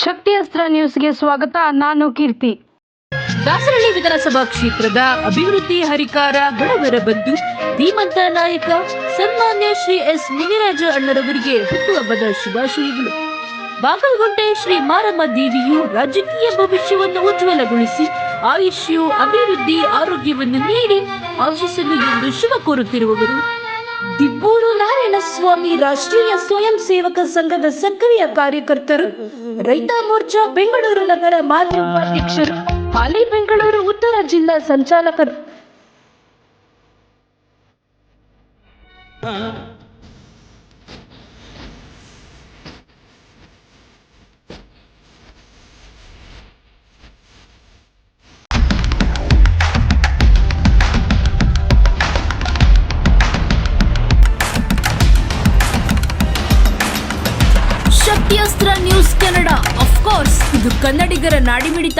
ಶಕ್ತಿ ಅಸ್ತ್ರ ನ್ಯೂಸ್ಗೆ ಸ್ವಾಗತ, ನಾನು ಕೀರ್ತಿ. ದಾಸರಳ್ಳಿ ವಿಧಾನಸಭಾ ಕ್ಷೇತ್ರದ ಅಭಿವೃದ್ಧಿ ಹರಿಕಾರ ಬಡವರ ಬಂಧು, ಧೀಮಂತ ನಾಯಕ, ಸನ್ಮಾನ್ಯ ಶ್ರೀ ಎಸ್ ಮುನಿರಾಜ ಅಣ್ಣರವರಿಗೆ ಹುಟ್ಟುಹಬ್ಬದ ಶುಭಾಶಯಗಳು. ಬಾಗಲಗುಂಟೆ ಶ್ರೀ ಮಾರಮ್ಮ ದೇವಿಯು ರಾಜಕೀಯ ಭವಿಷ್ಯವನ್ನು ಉಜ್ವಲಗೊಳಿಸಿ, ಆಯುಷ್ಯು, ಅಭಿವೃದ್ಧಿ, ಆರೋಗ್ಯವನ್ನು ನೀಡಿ, ಆಶಿಸಲು ಎಂದು ಶುಭ ಕೋರುತ್ತಿರುವವರು. ದಿಬ್ಬೂರು ನಾರಾಯಣ ಸ್ವಾಮಿ ರಾಷ್ಟ್ರೀಯ ಸ್ವಯಂ ಸೇವಕ ಸಂಘದ ಸಕ್ರಿಯ ಕಾರ್ಯಕರ್ತರು, ರೈತ ಮೋರ್ಚಾ ಬೆಂಗಳೂರು ನಗರ ಮಾಜಿ ಉಪಾಧ್ಯಕ್ಷರು, ಹಾಲಿ ಬೆಂಗಳೂರು ಉತ್ತರ ಜಿಲ್ಲಾ ಸಂಚಾಲಕರು. ಶಕ್ತಿಯಸ್ತ್ರ ನ್ಯೂಸ್ ಕನ್ನಡ ಕೋರ್ಸ್ ಇದು ಕನ್ನಡಿಗರ ನಾಡಿಮಿಡಿತ.